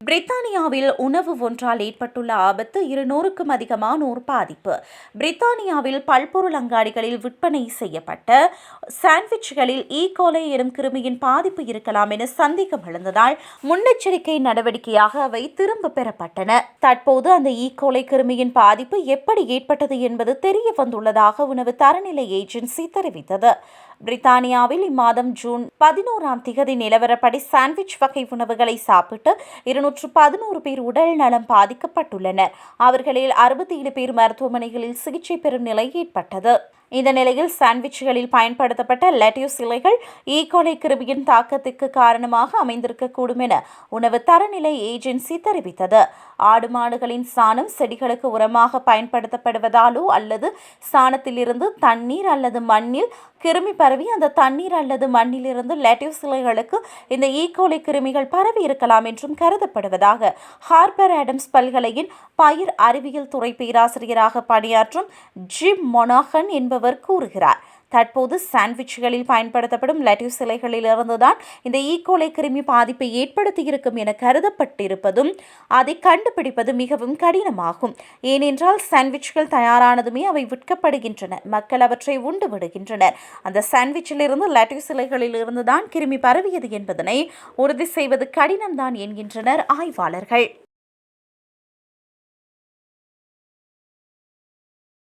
பிரித்தானியாவில் உணவு ஒன்றால் ஏற்பட்டுள்ள ஆபத்து இருநூறுக்கும் அதிகமானோர் பாதிப்பு. பிரித்தானியாவில் பல்பொருள் அங்காடிகளில் விற்பனை செய்யப்பட்ட சாண்ட்விச்களில் ஈ கோலை எனும் கிருமியின் பாதிப்பு இருக்கலாம் என சந்தேகம் எழுந்ததால் முன்னெச்சரிக்கை நடவடிக்கையாக அவை திரும்ப பெறப்பட்டன. தற்போது அந்த ஈ கோலை கிருமியின் பாதிப்பு எப்படி ஏற்பட்டது என்பது தெரிய வந்துள்ளதாக உணவு தரநிலை ஏஜென்சி தெரிவித்தது. பிரித்தானியாவில் இம்மாதம் ஜூன் பதினோராம் திகதி நிலவரப்படி சாண்ட்விச் வகை உணவுகளை சாப்பிட்டு இருநூற்று பதினோரு பேர் உடல் நலம் பாதிக்கப்பட்டுள்ளனர். அவர்களில் அறுபத்தி ஏழு பேர் மருத்துவமனைகளில் சிகிச்சை பெறும் நிலை ஏற்பட்டது. இந்த நிலையில் சாண்ட்விச்களில் பயன்படுத்தப்பட்ட லெட்டியூஸ் இலைகள் e. ஈகோலை கிருமியின் தாக்கத்துக்கு காரணமாக அமைந்திருக்கக்கூடும் என உணவு தரநிலை ஏஜென்சி தெரிவித்தது. ஆடு மாடுகளின் சாணம் செடிகளுக்கு உரமாக பயன்படுத்தப்படுவதாலோ அல்லது சாணத்திலிருந்து தண்ணீர் அல்லது மண்ணில் கிருமி பரவி அந்த தண்ணீர் அல்லது மண்ணிலிருந்து லெட்டியூஸ் இலைகளுக்கு இந்த e. ஈகோலை கிருமிகள் பரவி இருக்கலாம் என்றும் கருதப்படுவதாக ஹார்பர் ஆடம்ஸ் பல்கலையின் பயிர் அறிவியல் துறை பேராசிரியராக பணியாற்றும் ஜிம் மொனாகன் என்பவர் என்பவர் கூறுகிறார். தற்போது சாண்ட்விச்களில் பயன்படுத்தப்படும் லெட்டிவ் சிலைகளிலிருந்துதான் இந்த e. ஈகோலை கிருமி பாதிப்பை ஏற்படுத்தியிருக்கும் என கருதப்பட்டிருப்பதும் அதை கண்டுபிடிப்பது மிகவும் கடினமாகும். ஏனென்றால் சாண்ட்விச்கள் தயாரானதுமே அவை விற்கப்படுகின்றன மக்கள் அவற்றை உண்டு விடுகின்றனர். அந்த சாண்ட்விச்சிலிருந்து லெட்டிவ் சிலைகளில் இருந்துதான் கிருமி பரவியது என்பதனை உறுதி செய்வது கடினம்தான் என்கின்றனர் ஆய்வாளர்கள்.